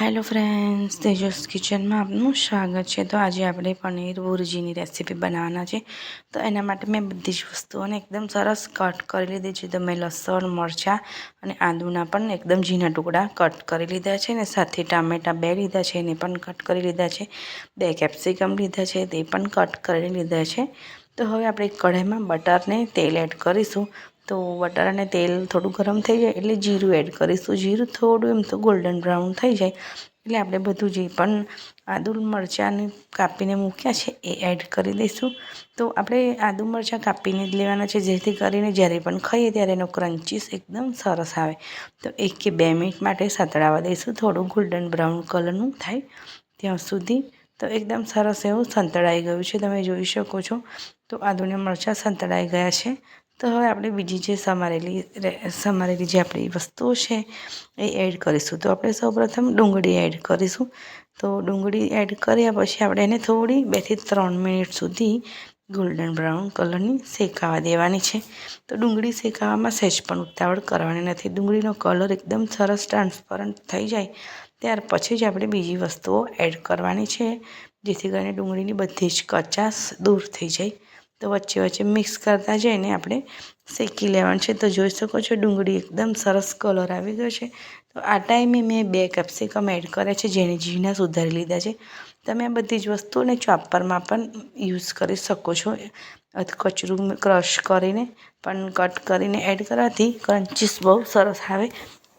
Hello friends Tejas કિચનમાં આપનું સ્વાગત છે. તો આજે આપણે પનીર ભુરજીની રેસીપી બનાવવાના છે. તો એના માટે મેં બધી જ વસ્તુઓને એકદમ સરસ કટ કરી લીધી છે. તો મેં લસણ, મરચાં અને આદુના પણ એકદમ ઝીણા ટુકડા કટ કરી લીધા છે અને સાથે ટામેટાં બે લીધા છે, એને પણ કટ કરી લીધા છે. બે કેપ્સિકમ લીધા છે, તે પણ કટ કરી લીધા છે. તો હવે આપણે કઢાઈમાં બટરને તેલ એડ કરીશું. તો બટર અને તેલ થોડું ગરમ થઈ જાય એટલે જીરું એડ કરીશું. જીરું થોડું એમ તો ગોલ્ડન બ્રાઉન થઈ જાય. એટલે આપણે બધું જે પણ આદુ મરચાંને કાપીને મૂક્યા છે એ એડ કરી દઈશું. તો આપણે આદુ મરચાં કાપીને જ લેવાના છે. જેથી કરીને જ્યારે પણ ખાઈએ ત્યારે એનો ક્રન્ચીસ એકદમ સરસ આવે. તો એક કે બે મિનિટ માટે સતળાવા દઈશું. થોડું ગોલ્ડન બ્રાઉન કલરનું થાય ત્યાં સુધી. તો એકદમ સરસ એવું સંતળાઈ ગયું છે. તમે જોઈ શકો છો. તો આદુને મરચાં સંતળાઈ ગયા છે. તો હવે આપણે બીજી જે સમારેલી સમારેલી જે આપણી વસ્તુઓ છે એ એડ કરીશું. તો આપણે સૌપ્રથમ ડુંગળી એડ કરીશું. તો ડુંગળી એડ કર્યા પછી આપણે એને થોડી બેથી ત્રણ મિનિટ સુધી ગોલ્ડન બ્રાઉન કલરની શેકાવા દેવાની છે. તો ડુંગળી શેકાવામાં સહેજ પણ ઉતાવળ કરવાની નથી. ડુંગળીનો કલર એકદમ સરસ ટ્રાન્સપરન્ટ થઈ જાય. ત્યાર પછી જ આપણે બીજી વસ્તુઓ એડ કરવાની છે, જેથી કરીને ડુંગળીની બધી જ કચાશ દૂર થઈ જાય. તો વચ્ચે વચ્ચે મિક્સ કરતા જઈને આપણે શેકી લેવાનું છે. તો જોઈ શકો છો ડુંગળી એકદમ સરસ કલર આવી ગયો છે. તો આ ટાઈમે મેં બે કેપ્સિકમ એડ કર્યા છે, જેને ઝીણા સુધારી લીધા છે. તમે આ બધી જ વસ્તુઓને ચોપરમાં પણ યુઝ કરી શકો છો. કચરું ક્રશ કરીને, પણ કટ કરીને એડ કરવાથી ક્રન્ચીસ બહુ સરસ આવે.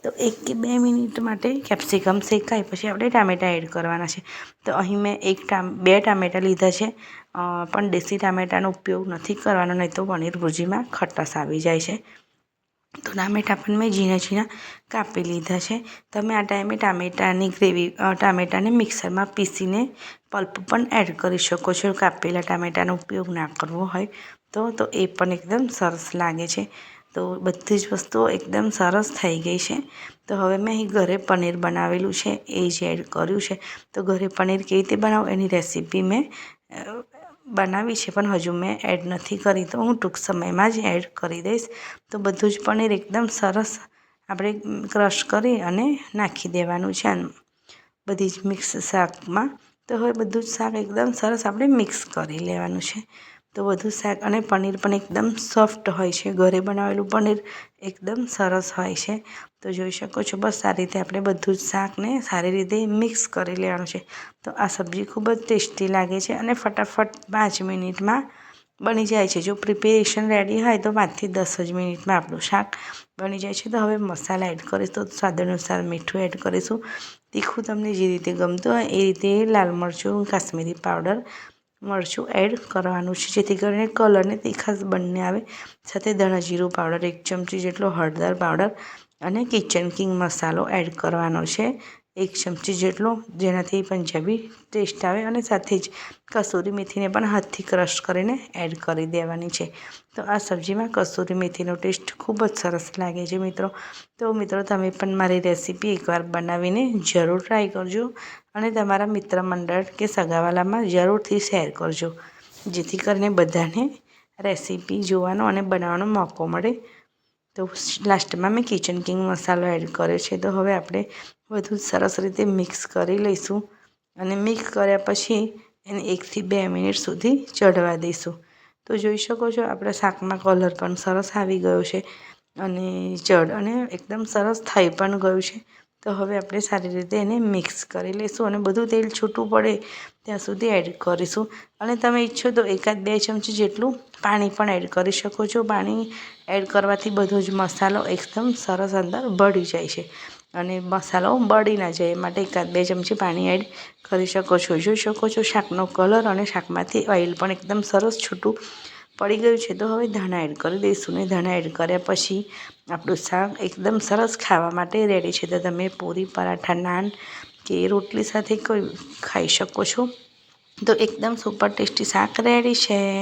તો એક કે બે મિનિટ માટે કેપ્સિકમ શેકાય, પછી આપણે ટામેટાં એડ કરવાના છે. તો અહીં મેં એક ટામ બે ટામેટાં લીધા છે. પણ દેશી ટામેટાનો ઉપયોગ નથી કરવાનો, નહીં તો પનીર ભુજીમાં ખટાશ આવી જાય છે. તો ટામેટાં પણ મેં ઝીણા ઝીણા કાપી લીધા છે. તમે આ ટાઈમે ટામેટાની ગ્રેવી ટામેટાને મિક્સરમાં પીસીને પલ્પ પણ એડ કરી શકો છો. કાપેલા ટામેટાનો ઉપયોગ ના કરવો હોય તો તો એ પણ એકદમ સરસ લાગે છે. તો બધી જ વસ્તુઓ એકદમ સરસ થઈ ગઈ છે. તો હવે મેં અહીં ઘરે પનીર બનાવેલું છે, એ જ એડ કર્યું છે. તો ઘરે પનીર કેવી રીતે બનાવું એની રેસીપી મેં બનાવી છે, પણ હજુ મેં એડ નથી કરી. તો હું ટૂંક સમયમાં જ એડ કરી દઈશ. તો બધું જ પનીર એકદમ સરસ આપણે ક્રશ કરી અને નાખી દેવાનું છે બધી જ મિક્સ શાકમાં. તો હવે બધું જ શાક એકદમ સરસ આપણે મિક્સ કરી લેવાનું છે. તો બધું શાક અને પનીર પણ એકદમ સોફ્ટ હોય છે. ઘરે બનાવેલું પનીર એકદમ સરસ હોય છે. તો જોઈ શકો છો, બસ આ રીતે આપણે બધું જ શાકને સારી રીતે મિક્સ કરી લેવાનું છે. તો આ સબ્જી ખૂબ જ ટેસ્ટી લાગે છે અને ફટાફટ પાંચ મિનિટમાં બની જાય છે. જો પ્રિપેરેશન રેડી હોય તો પાંચથી દસ જ મિનિટમાં આપણું શાક બની જાય છે. તો હવે મસાલા એડ કરીશું તો સ્વાદ અનુસાર મીઠું એડ કરીશું. તીખું તમને જે રીતે ગમતું હોય એ રીતે લાલ મરચું, કાશ્મીરી પાવડર મરચું એડ કરવાનું છે. જેથી કરીને કલરને તીખાસ બંને આવે. સાથે ધણા જીરું પાવડર એક ચમચી જેટલો હળદર પાવડર અને કિચન કિંગ મસાલો એડ કરવાનો છે. એક ચમચી જેટલો જેનાથી પંજાબી ટેસ્ટ આવે અને સાથે જ કસૂરી મેથીને પણ હાથથી ક્રશ કરીને એડ કરી દેવાની છે. તો આ સબ્જીમાં કસૂરી મેથીનો ટેસ્ટ ખૂબ જ સરસ લાગે છે મિત્રો. તો મિત્રો, તમે પણ મારી રેસીપી એકવાર બનાવીને જરૂર ટ્રાય કરજો અને તમારા મિત્ર મંડળ કે સગાવાલામાં જરૂરથી શેર કરજો. જેથી કરીને બધાને રેસીપી જોવાનો અને બનાવવાનો મોકો મળે. તો લાસ્ટમાં મેં કિચન કિંગ મસાલો એડ કર્યો છે. તો હવે આપણે બધું સરસ રીતે મિક્સ કરી લઈશું અને મિક્સ કર્યા પછી એને એકથી બે મિનિટ સુધી ચઢવા દઈશું. તો જોઈ શકો છો આપણા શાકમાં કલર પણ સરસ આવી ગયો છે અને ચડ અને એકદમ સરસ થઈ પણ ગયું છે. તો હવે આપણે સારી રીતે એને મિક્સ કરી લઈશું અને બધું તેલ છૂટું પડે ત્યાં સુધી એડ કરીશું. અને તમે ઈચ્છો તો એકાદ બે ચમચી જેટલું પાણી પણ એડ કરી શકો છો. પાણી એડ કરવાથી બધો જ મસાલો એકદમ સરસ અંદર ભળી જાય છે. અને મસાલો બળી ના જાય, એ માટે એકાદ બે ચમચી પાણી એડ કરી શકો છો. જોઈ શકો છો શાકનો કલર અને શાકમાંથી ઓઇલ પણ એકદમ સરસ છૂટું પડી ગયું છે, તો હવે ધાણા એડ કરી દઈશું ને ધાણા એડ કર્યા પછી આપણું શાક એકદમ સરસ ખાવા માટે રેડી છે. તો તમે પૂરી પરાઠા નાન કે રોટલી સાથે કોઈ ખાઈ શકો છો. તો એકદમ સુપર ટેસ્ટી શાક રેડી છે.